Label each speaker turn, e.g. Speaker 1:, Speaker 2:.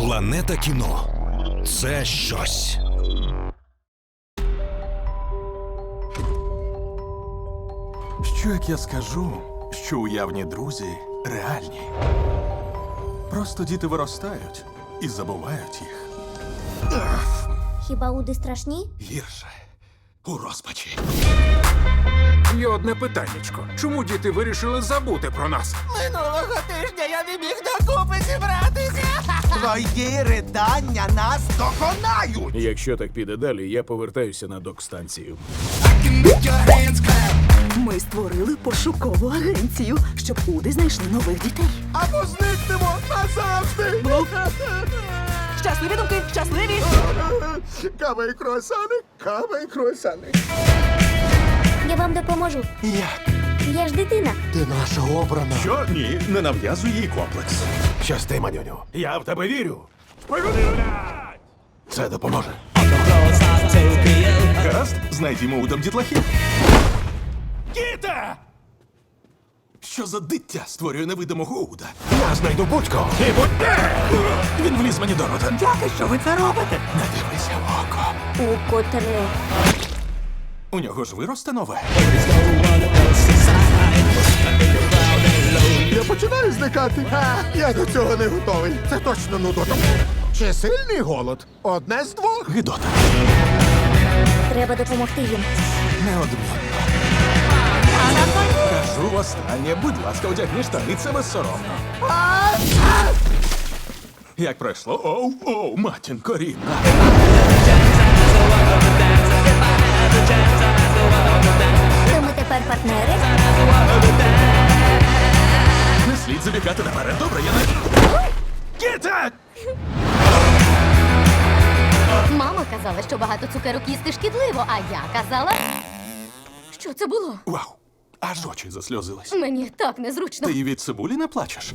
Speaker 1: Планета кіно це щось.
Speaker 2: Що як я скажу, що уявні друзі реальні? Просто діти виростають і забувають їх.
Speaker 3: Хіба уди страшні?
Speaker 2: Гірше у розпачі.
Speaker 4: Є одне питаннячко. Чому діти вирішили забути про нас?
Speaker 5: Минулого тижня я не міг докупи зібратися.
Speaker 6: Твої ридання нас доконають!
Speaker 4: Якщо так піде далі, я повертаюся на док-станцію.
Speaker 7: Ми створили пошукову агенцію, щоб Уди знайшли нових дітей.
Speaker 5: Або зникнемо назавжди.
Speaker 7: Щасливі думки, щасливі!
Speaker 5: Кава і круасани, кава і круасани.
Speaker 3: Я вам допоможу.
Speaker 2: Як?
Speaker 3: Я ж дитина.
Speaker 5: Наша обрана.
Speaker 2: Що? Ні, не нав'язуй їй комплекс.
Speaker 5: Щасти, манюню.
Speaker 2: Я в тебе вірю.
Speaker 5: Це допоможе.
Speaker 2: Гаразд, знайдімо удам дітлахів. Кіта! Що за дитя створює невидимого уда?
Speaker 5: Я знайду будь-кого.
Speaker 2: І будь Він вліз мені до рота.
Speaker 6: Дяка, що ви це робите?
Speaker 2: Не дивися в око.
Speaker 3: У котре.
Speaker 2: У нього ж виросте нове.
Speaker 5: Зникати. Я до цього не готовий. Це точно нудота. Чи сильний голод? Одне з двох.
Speaker 2: Гидота.
Speaker 3: Треба допомогти їм.
Speaker 2: Неодмінно. Кажу востаннє, будь ласка, одягни штани, це безсоромно. Як пройшло? Оу, оу, матінко рідна. Слід наперед. Добре, я не. Кіта!
Speaker 8: Мама казала, що багато цукерок їсти шкідливо, а я казала. Що це було?
Speaker 2: Вау! Аж очі засльозились.
Speaker 8: Мені так незручно.
Speaker 2: Ти від цибулі не плачеш?